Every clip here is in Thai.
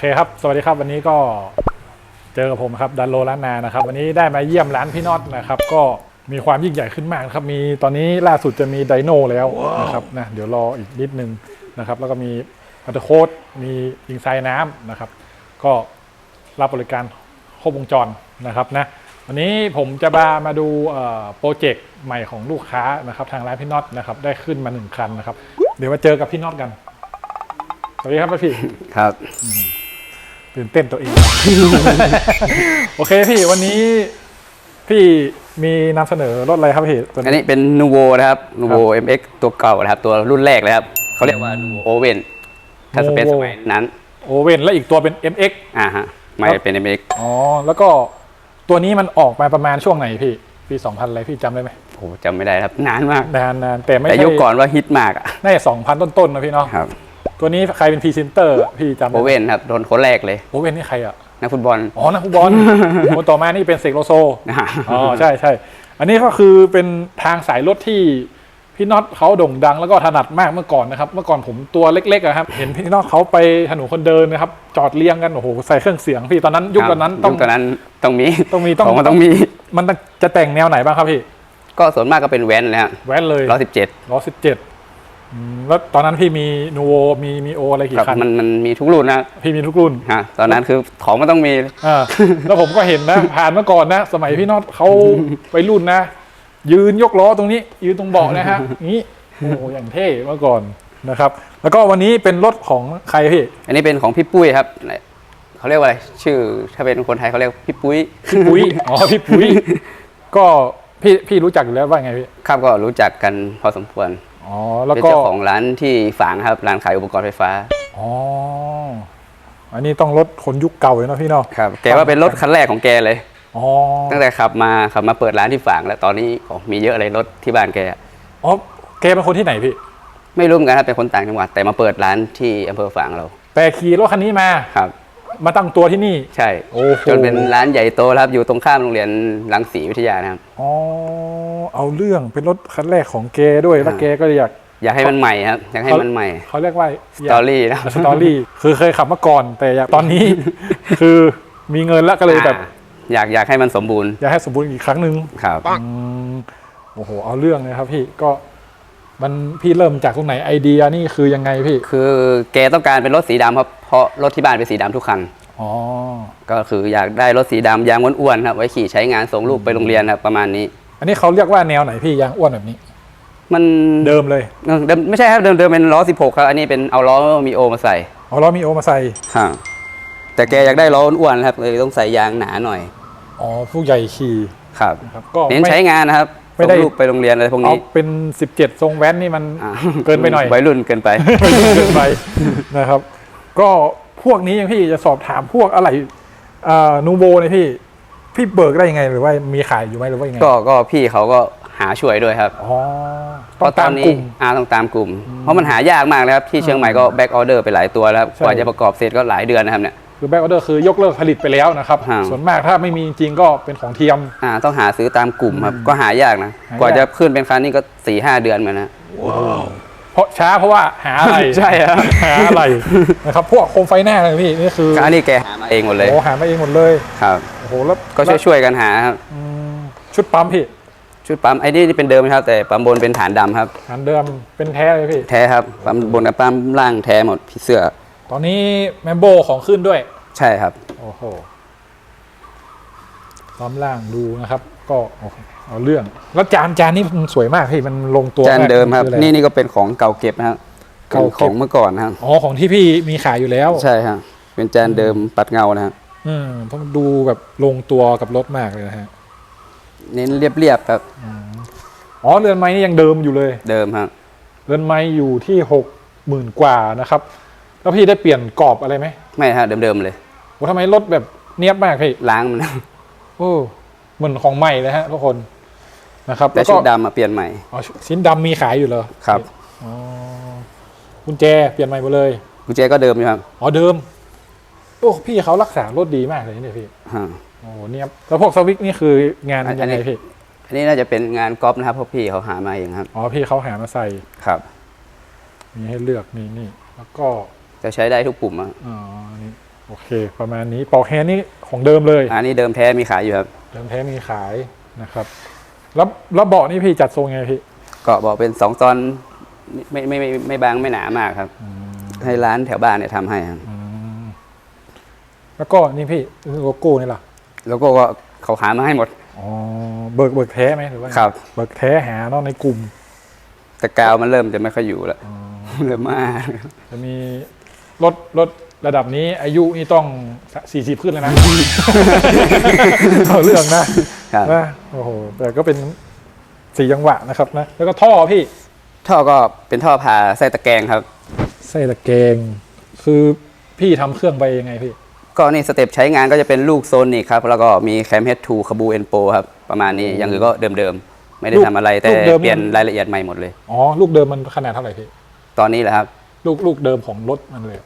เคครับ สวัสดีครับวันนี้ก็เจอกับผมครับดันโลล้านนานะครับ วันนี้ได้มาเยี่ยมร้านพี่น็อตนะครับ ก็มีความยิ่งใหญ่ขึ้นมากนะครับ มีตอนนี้ล่าสุดจะมีไดโนแล้วนะครับนะเดี๋ยวรออีกนิดนึงนะครับ แล้วก็มีพัตเตอร์โค้ดมียิงไซน้ำนะครับ ก็รับบริการครบวงจรนะครับนะวันนี้ผมจะมามาดูเอ่อโปรเจกต์ใหม่ของลูกค้านะครับ ทางร้านพี่น็อตนะครับ ได้ขึ้นมาหนึ่งคันนะครับ เดี๋ยวมาเจอกับพี่น็อตกันสวัสดีครับพี่ครับ ตื่นเต้นตัวเอง โอเคพี่วันนี้พี่มีนำเสนอรถอะไรครับพี่ตัวอันนี้นี้เป็นนูโวนะครับนูโว MX ตัวเก่านะครับ ตัวรุ่นแรกเลยครับเขาเรียกว่านูโวโอเว่นถ้าจะเป็นสมัยนั้น โอเว่นและอีกตัวเป็น MX อ่าฮะไม่เป็น MX อ๋อแล้วก็ตัวนี้มันออกมาประมาณช่วงไหนพี่ปี2000อะไรพี่จำได้ไหมโอ้จำไม่ได้ครับ นานมาก นานนานแต่ไม่แต่ใช่ยุคก่อนว่าฮิตมากอะน่าจะ2,000 ต้นๆนะพี่เนาะครับ ตัวนี้ใครเป็นพรีเซนเตอร์พี่จำโอได้ไหมเว่นครับโดนคนแรกเลยโอเว่นนี่ใครอะ นักฟุตบอลอ๋อนักฟุตบอล คนต่อมานี่เป็นเซกโลโซ นะฮะอ๋อใช่ใช่ อันนี้ก็คือเป็นทางสายรถที่พี่น็อตเขาโด่งดัง แล้วก็ถนัดมากเมื่อก่อนนะครับ เมื่อก่อนผมตัวเล็กๆอะครับ เห็นพี่น็อตเขาไปถนนคนเดินนะครับ จอดเรียงกันโอ้โหใส่เครื่องเสียงพี่ตอนนั้นยุคตอนนั้นต้องยุคตอนนั้นต้องมีต้องมีต้องของมันต้องมี มันจะแต่งแนวไหนบ้างครับพี่ ก็ส่วนมากก็เป็นแว้นเลยฮะแว้นเลยร้อยสิบเจ็ดร้อยสิบเจ็ด แล้วตอนนั้นพี่มีนูโวมีมีโออะไรกี่ครับคันมันมันมีทุกรุ่นนะพี่มีทุกรุ่นฮะตอนนั้นคือของมันต้องมีอ่าแล้วผมก็เห็นนะ ผ่านเมื่อก่อนนะ สมัยพี่น็อตเขาไปรุ่นนะ ยืนยกล้อตรงนี้ ยืนตรงเบาะนะฮะนี้โอ้โหอย่างเท่เมื่อก่อนนะครับ แล้วก็วันนี้เป็นรถของใครพี่ อันนี้เป็นของพี่ปุ้ยครับเขาเรียกว่าอะไร ชื่อ ถ้าเป็นคนไทยเขาเรียกพี่ปุ้ยพี่ปุ้ยอ๋อพี่ปุ้ยก็พี่พี่รู้จักอยู่แล้วว่าไงพี่ครับก็รู้จักกันพอสมควร อ๋อแล้วเป็นก็เจ้าของร้านที่ฝางครับร้านขายอุปกรณ์ไฟฟ้าอ๋ออันนี้ต้องรถคนยุคเก่าเลยเนาะพี่เนาะครับแกว่าเป็นรถคันแรกของแกเลย อ๋อตั้งแต่ขับมาขับมาเปิดร้านที่ฝางแล้วตอนนี้โอ้มีเยอะเลยรถที่บ้านแก อ๋อแกเป็นคนที่ไหนพี่ ไม่รู้เหมือนกันครับเป็นคนต่างจังหวัดแต่มาเปิดร้านที่อำเภอฝางเรา แต่ขี่รถคันนี้มา ครับ มาตั้งตัวที่นี่ ใช่โอ้โหจนเป็นร้านใหญ่โตแล้วครับอยู่ตรงข้ามโรงเรียนรังสีวิทยานะครับ อ๋อเอาเรื่องเป็นรถคันแรกของแกด้วยแล้วอ่าแกก็อยาก อยากให้มันใหม่ครับ อยากให้มันใหม่ เขาเรียกว่าสตอรี่นะสตอรี่คือเคยขับมาก่อนแต่อยากตอนนี้ คือมีเงินแล้วก็เลยแบบอ่าอยากอยากให้มันสมบูรณ์ อยากให้สมบูรณ์อีกครั้งหนึ่งครับอืมโอ้โหเอาเรื่องนะครับพี่ก็ มันพี่เริ่มจากตรงไหนไอเดียนี่คือยังไงพี่ คือแกต้องการเป็นรถสีดำครับเพราะรถที่บ้านเป็นสีดำทุกคันอ๋อก็คืออยากได้รถสีดำยางอ้วนๆครับไว้ขี่ใช้งานส่งลูกไปโรงเรียนครับประมาณนี้ อันนี้เขาเรียกว่าแนวไหนพี่ยางอ้วนแบบนี้ มันเดิมเลยเออเดิมไม่ใช่ครับเดิมเดิมเป็นล้อ 16 ครับ อันนี้เป็นเอาล้อมีโอมาใส่เอาล้อมีโอมาใส่ฮะแต่แกอยากได้ล้ออ้วนๆครับเลยต้องใส่ยางหนาหน่อยอ๋อผู้ใหญ่ขี่ครับนะครับก็เน้นไม่ใช้งานนะครับ ไม่ได้ส่งลูกไปโรงเรียนอะไรพวกเอานี้เป็น 17 ทรงแว้นนี่มันอ่าเกินไปหน่อยวัยรุ่นเกินไปเกินไปนะครับ ก็พวกนี้ยังพี่จะสอบถามพวกอะไรนูโบเนี่ยพี่ พี่เบิกได้ยังไงหรือว่ามีขายอยู่ไหมหรือว่ายังไงก็ก็พี่เขาก็หาช่วยด้วยครับอ๋อเพต้องราะตตาอมนกนี้ลุ่มอ่าต้องตามกลุ่ม เพราะมันหายากมากนะครับ ที่เชียงใหม่ก็แบ็กออเดอร์ไปหลายตัวแล้วใช่กว่าจะประกอบเสร็จก็หลายเดือนนะครับเนี่ย คือแบ็กออเดอร์คือยกเลิกผลิตไปแล้วนะครับฮะส่วนมากถ้าไม่มีจริงก็เป็นของเทียม อ่าต้องหาซื้อตามกลุ่มครับ ก็หายากนะ หายาก กว่าจะขึ้นเป็นคันนี้ก็สี่ห้าเดือนเหมือนนะ เพราะช้าเพราะว่าหาอะไร ใช่ครับหาอะไรนะครับพวกโคมไฟหน้าเลยพี่นี่คืออันนี้แกหามาเองหมดเลยโอ้หามาเองหมดเลยครับ โอ้โหแล้วก็ช่วยช่วยๆกันหาครับอืมชุดปั๊มพี่ชุดปั๊มไอ้นี่นี่เป็นเดิมนะครับ แต่ปั๊มบนเป็นฐานดำครับฐานเดิมเป็นแท้เลยพี่ แท้ครับปั๊มบนกับปั๊มล่างแท้หมดพี่เสื้อ ตอนนี้แมมโบของขึ้นด้วย ใช่ครับ โอ้โหล้อมล่างดูนะครับ ก็โอ้โหเอาเรื่อง แล้วจานจานนี่มันสวยมากพี่มันลงตัวจานมากเดิมครับ ออะไนี่นี่ก็เป็นของเก่าเก็บนะครับเก่าเป็นเก็บ ของเมื่อก่อนนะครับอ๋อของที่พี่มีขายอยู่แล้ว ใช่ครับเป็นจานเดิมปัดเงานะครับอืมเพราะมันดูแบบลงตัวกับรถมากเลยนะฮะ เน้นเรียบๆครับอ๋อเรือนไม้นี่ยังเดิมอยู่เลย เดิมครับเรือนไม้อยู่ที่หกหมื่นกว่านะครับ แล้วพี่ได้เปลี่ยนกรอบอะไรไหมไม่ฮะเดิมๆเลยโอ้ทำไมรถแบบเนียบมากพี่ล้างมัน โอ้เหมือนของใหม่เลยฮะทุกคนนะครับแต่แล้วชุก็ดดำมาเปลี่ยนใหม่อ๋อชิ้นดำมีขายอยู่เหรอครับอ๋อกุญแจเปลี่ยนใหม่หมดเลยกุญแจก็เดิมอยู่ครับอ๋อเดิมโอ้พี่เขารักษารถดีมากเลยเนี่ยพี่ฮะโอ้เนียบแล้วพวกสวิกนี่คืองานอันยังไงนี้พี่อันนี้น่าจะเป็นงานก๊อปนะครับเพราะพี่เขาหามาเองครับอ๋อพี่เขาหามาใส่ครับ มีให้เลือกนี่นี่แล้วก็ จะใช้ได้ทุกปุ่มอะอ๋อนี่โอเค ประมาณนี้ปอกแฮนด์นี่ของเดิมเลย อันนี้เดิมแท้มีขายอยู่ครับ เดิมแท้มีขายนะครับ แล้วแล้วเบาะนี่พี่จัดทรงไงพี่ก็บอกเป็นสองตอนไม่ไม่ไม่ไม่ไม่บางไม่หนามากครับให้ร้านแถวบ้านเนี่ยทำให้ครับแล้วก็นี่พี่โลโก้นี่ล่ะแล้วก็เขาหามาให้หมด อ๋อเบิกเบิกแท้ไหมหรือว่าไงครับ เบิกแท้หาเนอกในกลุ่มแต่กาวมันเริ่มจะไม่ค่อยอยู่แล้ว เริ่มมาก จะมี รถรถระดับนี้อายุนี่ต้อง 40 ขึ้นแล้วนะเอาเรื่องนะครับ นะโอ้โหแต่ก็เป็นสี่จังหวะนะครับนะแล้วก็ท่อพี่ท่อก็เป็นท่อผ่าไส้ตะแกรงครับ ไส้ตะแกรงคือพี่ทำเครื่องไปยังไงพี่ ก็นี่สเต็ปใช้งานก็จะเป็นลูกโซนิกครับ แล้วก็มีแคมเฮดทูคาบูเอนโปครับ ประมาณนี้อย่างอื่นก็เดิมๆ ไม่ได้ลูกทำอะไร แต่ลูกเดิม เปลี่ยนรายละเอียดใหม่หมดเลย อ๋อ ลูกเดิมมันขนาดเท่าไหร่พี่ ตอนนี้แหละครับ ลูกลูกเดิมของรถมันเลย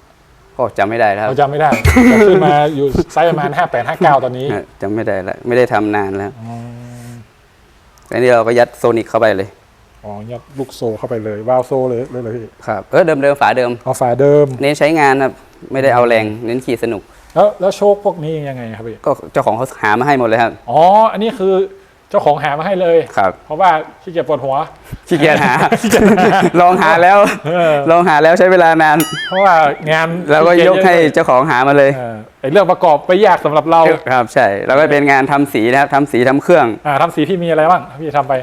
ก็จำไม่ได้แล้วคเรารับจำไม่ได้ แต่ขึ้นมาอยู่ไซส์ประมาณ 58 59 ตอนนี้เออจำไม่ได้แล้วไม่ได้ทำนานแล้วอ๋อแต่นี่เราก็ยัดโซนิกเข้าไปเลยอ๋อยัดลูกโซเข้าไปเลยวาล์วโซเลยเลยเลยพี่ครับเออเดิมๆฝาเดิม เอาฝาเดิม เน้นใช้งานครับไม่ได้เอาแรงเน้นขี่สนุก แล้วแล้วโชคพวกนี้ยังไงครับพี่ก็เจ้าของเขาหามาให้หมดเลยครับ อ๋ออันนี้คือ เจ้าของหามาให้เลย ครับเพราะว่าขี้เกียจปวดหัว ขี้เกียจหา ลองหาแล้ว เออ ลองหาแล้วใช้เวลานาน เพราะว่างานแล้วก็ยกให้ขี้เจเจ้าของหามาเลยเออไอเรื่องประกอบไปยากสำหรับเราครับ ใช่แล้วก็เป็นงานทำสีนะครับทำสีทำเครื่องอ่าทำสีพี่มีอะไรบ้างพี่ทำไป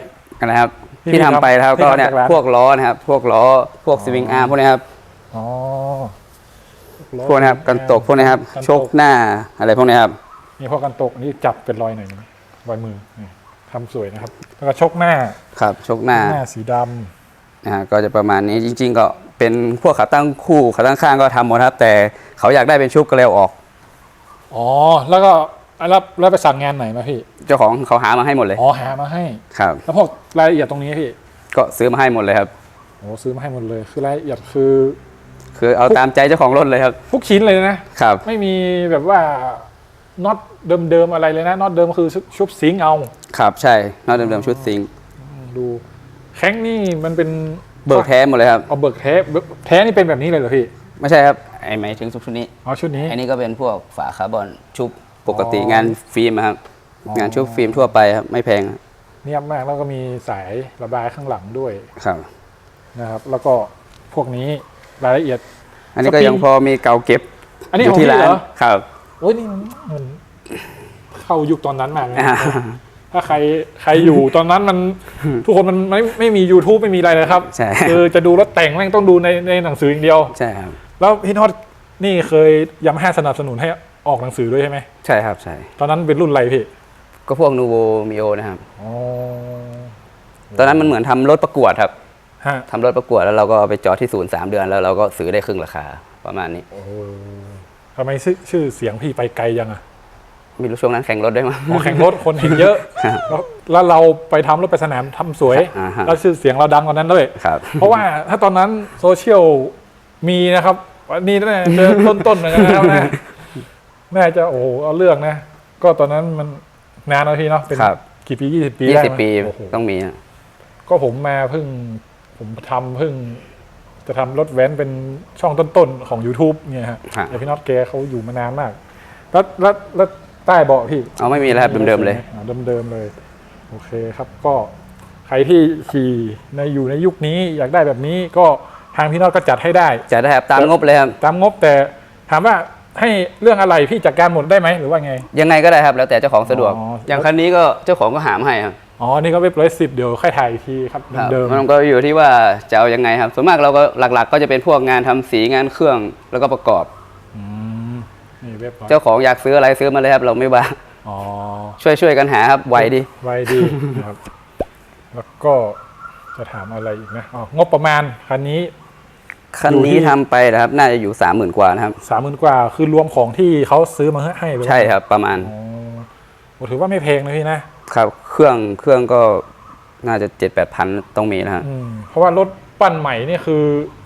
นะครับ ที่ที่ทำไปนะครับที่ก็ทำเนี่ยจากร้าน พวกล้อนะครับ พวกล้อพวกสวิงอาร์มพวกนี้ครับอ๋อ พวกนี้ครับกันตกพวกนี้ครับกันโชคหน้าอะไรพวกนี้ครับ มีพวกกันตกอันนี่จับเป็นรอยหน่อยหนึงรอยมือนี่ ทำสวยนะครับ แล้วก็ชกหน้าครับโชคหน้าหน้าสีดนะฮะก็จะประมาณนี้จริง ๆ ก็เป็นพวกขาตั้งคู่ขาตั้งข้างก็ทำหมดครับ แต่เขาอยากได้เป็นชุบก็เลยเอาออกำอ๋อ แล้วก็แล้วแล้วไปสั่งงานไหนมาพี่ เจ้าของเขาหามาให้หมดเลยอ๋อหามาให้ ครับ แล้วพวกรายละเอียดตรงนี้พี่ก็ซื้อมาให้หมดเลยครับ โอ้ซื้อมาให้หมดเลย คือรายละเอียดคือคือเอาตามใจเจ้าของรถเลยครับทุกชิ้นเลยนะ ครับ ไม่มีแบบว่า น็อตเดิมๆอะไรเลยนะน็อตเดิมคือชุบซิงค์เอาครับใช่นอกเดิมๆชุดซิงค์ดูแข้งนี่มันเป็นเบิกแท้หมดเลยครับเอาเบิกแท้เบิกแท้นี่เป็นแบบนี้เลยเหรอพี่ไม่ใช่ครับไอ้หมายถึงชุดนี้อ๋อชุดนี้ อันนี้ก็เป็นพวกฝาคาร์บอนชุบปกติอ๋องานฟิล์มอะครับอ๋อ งานชุบฟิล์มทั่วไปครับไม่แพงครับเนียบมากแล้วก็มีสายระบายข้างหลังด้วยครับ นะครับ แล้วก็พวกนี้รายละเอียด อันนี้ก็สปริงยังพอมีเกาเก็บอันนี้อยู่ของที่พี่ร้านเหรอ ครับ โอ้ยนี่มันมันเข้ายุคตอนนั้นมากเลยอ่า ถ้าใครใครอยู่ตอนนั้นมันทุกคนมันไม่ไม่มี YouTube ไม่มีอะไรเลยครับใช่ คือจะดูรถแต่งแม่งต้องดูในในหนังสืออย่างเดียว ใช่ครับ แล้วพี่โนอตนี่เคยยามาฮ่าสนับสนุนให้ออกหนังสือด้วยใช่ไหมใช่ครับใช่ ตอนนั้นเป็นรุ่นอะไรพี่ก็พวกนูโวมิโอนะครับ อ๋อตอนนั้นมันเหมือนทำรถประกวดครับฮะทำรถประกวดแล้วเราก็เอาไปจอดที่ศูนย์สามเดือนแล้วเราก็ซื้อได้ครึ่งราคาประมาณนี้ โอ้ ทำไมชื่อชื่อเสียงพี่ไปไกลยังอะไม่รู้ช่วงนั้นแข่งรถได้วยมั้งอ๋อแข่งรถคนเห็นเยอะครับแล้วแล้วเราไปทำรถไปสนามทำสวย อ่าฮะ แล้วชื่อเสียงเราดังกว่านั้นด้วย ครับ เพราะว่าถ้าตอนนั้นโซเชียลมีนะครับวันนี้น่าจะต้นๆเหมือนกันนะครับนะน่าจะโอ้โหเอาเรื่องนะ ก็ตอนนั้นมันนานแล้วพี่เนาะเป็นครับ กี่ปียี่สิบปียี่ได้สิบไหมปีโอ้โหต้องมีอะก็ผมมาเพิ่ง ผมทำเพิ่ง จะทำรถแว้นเป็นช่องต้นๆ ของ YouTube เนี่ยฮะฮะแต่พี่น็อตแกเขาอยู่มานานมาก แล้วแล้วแล้วใต้เบาะพี่เอาไม่มีแล้วครับเดิมๆเลยอ่าเดิมๆเลย โอเคครับก็ใครที่ขี่ในอยู่ในยุคนี้อยากได้แบบนี้ก็ทางพี่น็อตก็จัดให้ได้จะได้ครับตามงบเลยครับตามงบแต่ถามว่าให้เรื่องอะไรพี่จัดการหมดได้ไหมหรือว่าไง ยังไงก็ได้ครับ แล้วแต่เจ้าของสะดวกอ๋อออย่างคันนี้ก็เจ้าของก็หามาให้ครับ อ๋อ นี่ก็เว็บร้อยสิบเดี๋ยวค่อยถ่ายอีกทีครับครับเดิมมันก็อยู่ที่ว่าจะเอายังไงครับ ส่วนมากเราก็หลักๆ ก็จะเป็นพวกงานทำสีงานเครื่องแล้วก็ประกอบ ๆอืมนี่เว็บร้อยเจ้าของอยากซื้ออะไรซื้อมาเลยครับเราไม่ว่า อ๋อ ช่วยช่วยกันหาครับไวดี ไวดีนะครับ แล้วก็จะถามอะไรอีกนะอ๋องบประมาณคันนี้ คันอยู่ที่นี้ทำไปนะครับ น่าจะอยู่สามหมื่นกว่านะครับ สามหมื่นกว่าคือรวมของที่เขาซื้อมาให้เลยใช่ครับประมาณ อ๋อโอ้ถือว่าไม่แพงนะพี่นะ ครับเค รื่องเครื่องก็น่าจะเจ็ดแปดพันต้องมีนะฮะอืมเพราะว่ารถปั้นใหม่นี่คือ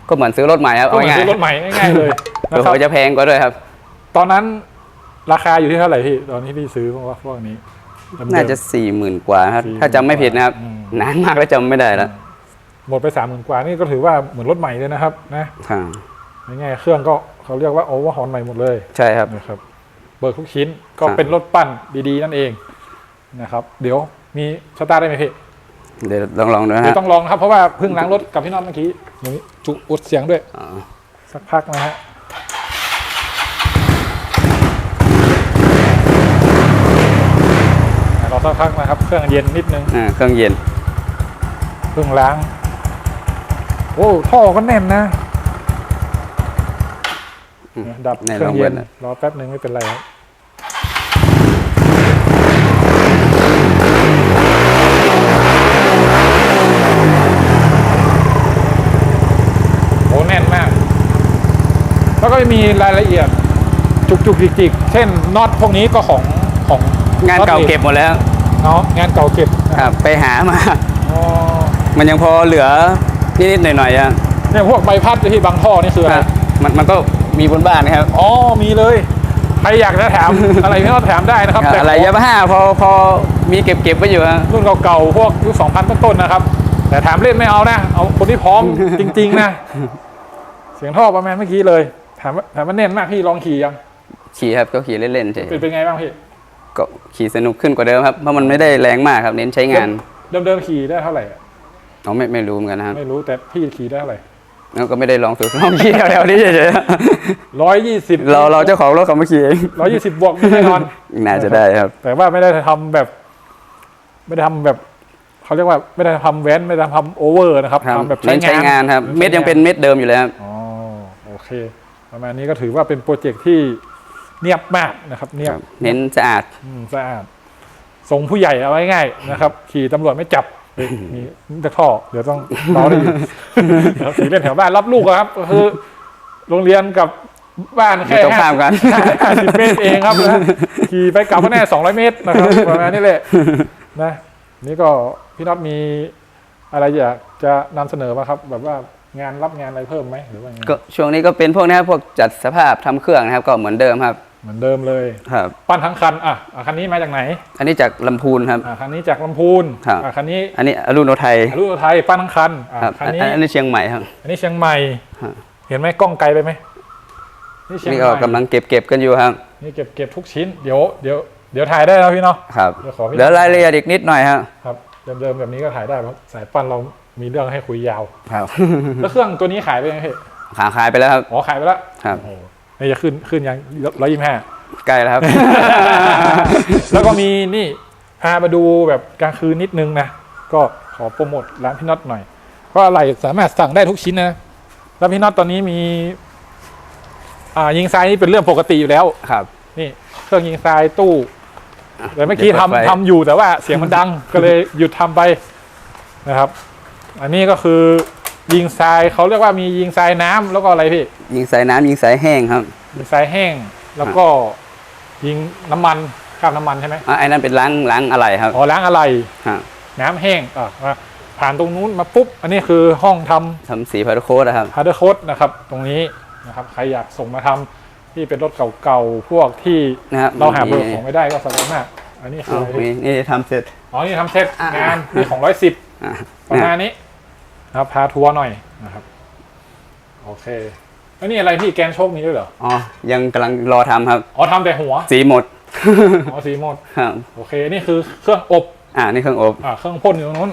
ก็เหมือนซื้อรถใหม่ครับก็เอาเหมือนง่ายซื้อรถใหม่ง่ายๆเลยๆนะครับเผื่อๆจะแพงกว่าด้วยครับ ตอนนั้นราคาอยู่ที่เท่าไหร่พี่ตอนที่พี่ซื้อพวกว่าพวกนี้เดิมๆ น่าจะสี่หมื่นกว่าครับ 40,000ถ้าจำไม่ผิดนะครับอืม นานมากแล้วจำไม่ได้แล้วหมดไปสามหมื่นกว่านี่ก็ถือว่าเหมือนรถใหม่เลยนะครับนะค่ะง่ายๆเครื่องก็เขาเรียกว่าโอเวอร์ฮอนใหม่หมดเลยใช่ครับ นะครับเบิกทุกชิ้นก็ครับเป็นรถปั้นดีๆนั่นเองนะครับ เดี๋ยว มีสตาร์ทได้ไหมพี่เดี๋ยวลองลองดูนะเดี๋ยฮะวต้องลองนะครับ เพราะว่าเพิ่งล้างรถกับพี่น็อตเมื่อกี้หนูจุอุดเสียงด้วย อ๋อสักพักนะฮะรอสักพักนะครับ เครื่องเย็นนิดนึง อ่าเครื่องเย็นเพิ่งล้าง โอ้ท่อก็แน่นนะ อืมดับแน่นเครื่ลอองงเย็เบินดนะรอแป๊บหนึ่งไม่เป็นไรครับโอ้แน่นมาก แล้วก็มีรายละเอียดจุกจุกจิกจิกๆเช่นน็อตพวกนี้ก็ของของงานเก่าเก็บหมดแล้วเนาะงานเก่าเก็บครับไปหามาอ๋อมันยังพอเหลือนิดๆหน่อยๆอะเนี่ยพวกใบพัดที่บางท่อนี่คืออะไรครับมันมันก็มีบนบ้านนะครับอ๋อมีเลยใครอยากจะถามอะไรพี่น็อตถามได้นะครับครับแต่อะไรยามาฮ่าพอพอมีเก็บเก็บไว้อยู่ฮะรุ่นเก่าๆพวกยุค2000ต้นๆนะครับ แต่ถามเล่นไม่เอานะ เอาคนที่พร้อมจริง ๆ นะ เสียงท่อประมาณเมื่อกี้เลย ถามว่าถามว่าแน่นมากพี่ลองขี่ยังขี่ครับก็ขี่เล่นๆเฉยเป็นเป็นไงบ้างพี่ก็ขี่สนุกขึ้นกว่าเดิมครับเพราะมันไม่ได้แรงมากครับเน้นใช้งานเดิมๆขี่ได้เท่าไหร่อะเราไม่ไม่รู้เหมือนกันนะครับไม่รู้แต่พี่ขี่ได้เท่าไหร่แล้วก็ไม่ได้ลองฝึกลองขี่แถวๆนี้เฉยร้อยยี่สิบๆเราเราเจ้าของรถเขามาขี่เองร้อยยี่สิบบวกมีแน่นอนน่าจะได้ครับ แต่ว่าไม่ได้ทำแบบ ไม่ได้ทำแบบเขาเรียกว่าไม่ได้ทำแว้นไม่ได้ทำโอเวอร์นะครับครับทำแบบเน้นใช้งานครับ เม็ดยังเป็นเม็ดเดิมอยู่เลยครับอ๋อโอเค ประมาณนี้ก็ถือว่าเป็นโปรเจกต์ที่เนียบมากนะครับ เนียบเน้นสะอาดอืมสะอาดทรงผู้ใหญ่เอาไว้ง่ายนะครับ ขี่ตำรวจไม่จับเฮ้ยมีมีแต่ท่อเดี๋ยวต้องเบาได้อยู่เดี๋ยวขี่เล่นแถวบ้านรับลูกอะครับก็คือโรงเรียนกับบ้านแค่อยู่ตรงข้ามกันห้าสิบเมตรเองครับนะขี่ไปกลับก็แน่สองร้อยเมตรนะครับประมาณนี้แหละนะนี่ก็พี่น็อตมีอะไรอยากจะนำเสนอมาครับ แบบว่า งานรับงานอะไรเพิ่มไหมหรือว่าไงก็ช่วงนี้ก็เป็นพวกนี้ครับพวกจัดสภาพทำเครื่องนะครับ ก็เหมือนเดิมครับเหมือนเดิมเลยครับ ปั้นทั้งคันอะอะคันนี้มาจากไหนอันนี้จากลำพูนครับ อะคันนี้จากลำพูนครับ อะคันนี้อันนี้อรุณโอไทยอรุณอุทัยปั้นทั้งคันอะครับคันอันนี้อันนี้เชียงใหม่ครับ อันนี้เชียงใหม่ ฮะ เห็นไหมกล้องไกลไปไหมนี่เชียงนี่ใหก็ม่กำลังเก็บเก็บกันอยู่ครับนี่เก็บเก็บทุกชิ้นเดี๋ยวเดี๋ยวเดี๋ยวถ่ายได้แล้วพี่เนาะ ครับเดี๋ยวขอพี่เดี๋ยวรายละเอียดอีกนิดหน่อยครับ ครับเดิมๆแบบนี้ก็ถ่ายได้เพราะสายปั้นเรา มีเรื่องให้คุยยาว ครับ แล้วเครื่องตัวนี้ขายไปยังพี่ขาขายไปแล้วครับ อ๋อขายไปแล้วครับ โอ้โหนี่จะขึ้นขึ้นยังร้อยยี่ห้า ใกล้แล้วครับ แล้วก็มีนี่พามาดูแบบกลางคืนนิดนึงนะ ก็ขอโปรโมทร้านพี่น็อตหน่อย ก็อะไรสามารถสั่งได้ทุกชิ้นนะ แล้วพี่น็อตตอนนี้มี อ่ายิงทรายนี่เป็นเรื่องปกติอยู่แล้ว ครับ นี่เครื่องยิงทรายตู้ แต่เมื่อกี้เดี๋ยวเปิดไฟ ทำทำอยู่แต่ว่าเสียงมันดัง ก็เลยหยุดทำไปนะครับ อันนี้ก็คือยิงทรายเขาเรียกว่ามียิงทรายน้ำแล้วก็อะไรพี่ยิงสายน้ำยิงสายแห้งครับยิงทรายแห้งแล้วก็ยิงน้ำมันคราบน้ำมันใช่ไหมอะไอ้นั่นเป็นล้างล้างอะไรครับอ๋อล้างอะไร ฮะน้ำแห้งอะมาผ่านตรงนู้นมาปุ๊บ อันนี้คือห้องทำ ทำสีพาราโค้ดนะครับ ฮาร์ดโคดนะครับตรงนี้นะครับใครอยากส่งมาทำที่เป็นรถเก่าๆ พวกที่นะครับเราหาเบอร์ของไม่ได้ก็สบายมาก อันนี้คือเอาอะไรมีพี่นี่ทำเสร็จ อ๋อนี่ทำเซ็ตอะงานนี่ของร้อยสิบอะประมาณนี้ นะครับพาทัวร์หน่อยนะครับ โอเคแล้วนี่อะไรพี่แกนโชคมีด้วยเหรอ อ๋อ ยังกำลังรอทำครับ อ๋อทำแต่หัว สีหมด อ๋อสีหมด ครับ โอเค นี่คือเครื่องอบ อ่า นี่เครื่องอบ อ่า เครื่องพ่นอยู่ตรงนู้น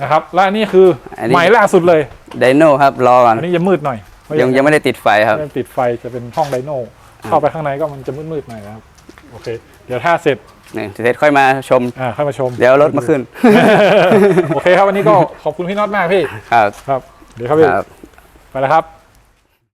นะครับ และอันนี่คืออันนี้ใหม่ล่าสุดเลย ไดโน่ครับ รอก่อน อันนี้จะมืดหน่อยเพราะยังยังไม่ได้ติดไฟครับยังติดไฟจะเป็นห้องไดโน่ เข้าไปข้างในก็มันจะมืดๆหน่อยนะครับ โอเค เดี๋ยวถ้าเสร็จ เนี่ยเสร็จค่อยมาชม อ่าค่อยมาชม เดี๋ยวรถมาขึ้น โอเคครับวันนี้ก็ขอบคุณพี่น็อตมากพี่ ครับ ครับ เดี๋ยวครับพี่ ครับ ไปแล้วครับ